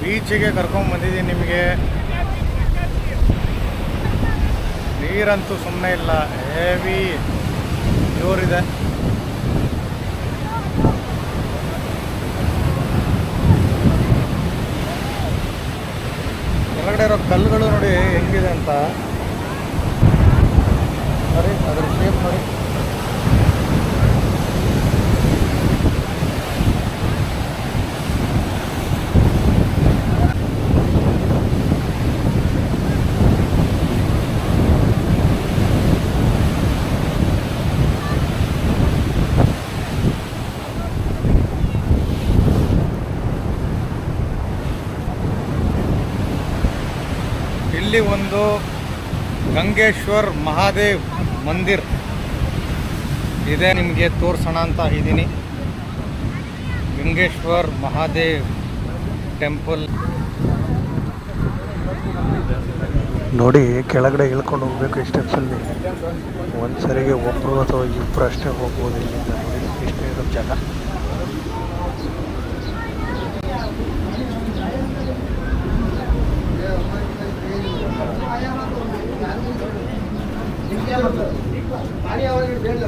ಬೀಚಿಗೆ ಕರ್ಕೊಂಡು ಬಂದಿದ್ದೀನಿ ನಿಮಗೆ. ನೀರಂತೂ ಸುಮ್ಮನೆ ಇಲ್ಲ. ಹೆವಿ ಜೋರಿದೆ. ಕೆಳಗಡೆ ಇರೋ ಕಲ್ಲುಗಳು ನೋಡಿ ಹೆಂಗಿದೆ ಅಂತ. ಸರಿ, ಅದ್ರ ಶೇಪ್ ನೋಡಿ. ಇಲ್ಲಿ ಒಂದು ಗಂಗೇಶ್ವರ್ ಮಹಾದೇವ್ ಮಂದಿರ್ ಇದೆ, ನಿಮಗೆ ತೋರಿಸೋಣ ಅಂತ ಇದ್ದೀನಿ. ಗಂಗೇಶ್ವರ್ ಮಹಾದೇವ್ ಟೆಂಪಲ್. ನೋಡಿ, ಕೆಳಗಡೆ ಇಳ್ಕೊಂಡು ಹೋಗ್ಬೇಕು ಈ ಸ್ಟೆಪ್ಸಲ್ಲಿ ಒಂದು ಸರಿಗೆ ಒಬ್ಬರು ಅಥವಾ ಇಬ್ಬರು ಅಷ್ಟೇ ಹೋಗ್ಬೋದು ಇಲ್ಲಿಂದ ನೋಡಿ ಇಷ್ಟೇ ಇರೋ ಜಾಗ. ಏನು ಮಾಡ್ತಾರೆ ಪಾನಿ ಯಾವಾಗ ಬೇಡ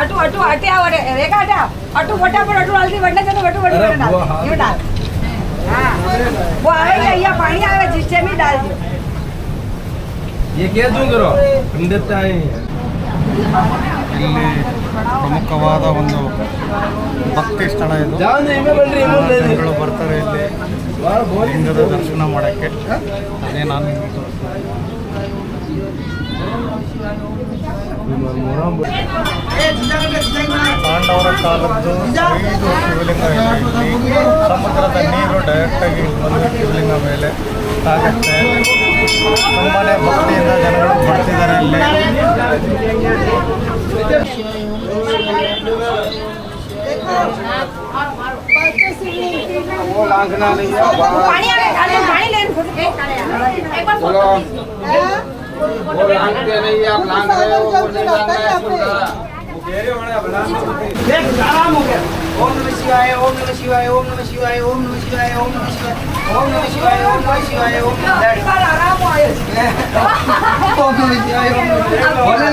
అటు అటు అటే రేఖ అట అటు పట్టాపడు అటు వాళ్ళది వడ్డ కదా అటు వడ్డ ఇవి డాల్ वो आएगा या पानी आएगा जिससे भी डाल दो ये क्या तू करो हम देता है ಇಲ್ಲಿ ಪ್ರಮುಖವಾದ ಒಂದು ಭಕ್ತಿ ಸ್ಥಳ ಇದು जाओ नहीं मैं बन रही हूँ ले ले ಜನಗಳು ಬರ್ತಾರೆ ಇಲ್ಲಿ ಲಿಂಗದ ದರ್ಶನ ಮಾಡೋಕ್ಕೆ ಅದೇ ನಾನು ನಿಮ್ಗೆ ತೋರಿಸ್ತಾ ಇದ್ದೀನಿ. ಪಾಂಡವರ ಕಾಲದ್ದು ಐದು ಶಿವಲಿಂಗ ಇದೆ ಇಲ್ಲಿ ಸಮುದ್ರದ ನೀರು ಡೈರೆಕ್ಟಾಗಿ ಬಂದು ಶಿವಲಿಂಗ ಮೇಲೆ ತಾಗುತ್ತೆ ತುಂಬಾ ಭಕ್ತಿಯಿಂದ ಜನಗಳು ಬರ್ತಿದ್ದಾರೆ ಇಲ್ಲಿ ઓમ નમઃ શિવાય ઓમ નમઃ શિવાય ઓમ નમઃ શિવાય ઓમ નમઃ શિવાય ઓમ નમઃ શિવાય ઓમ નમઃ શિવાય ઓમ નમઃ શિવાય ઓમ 僕うに。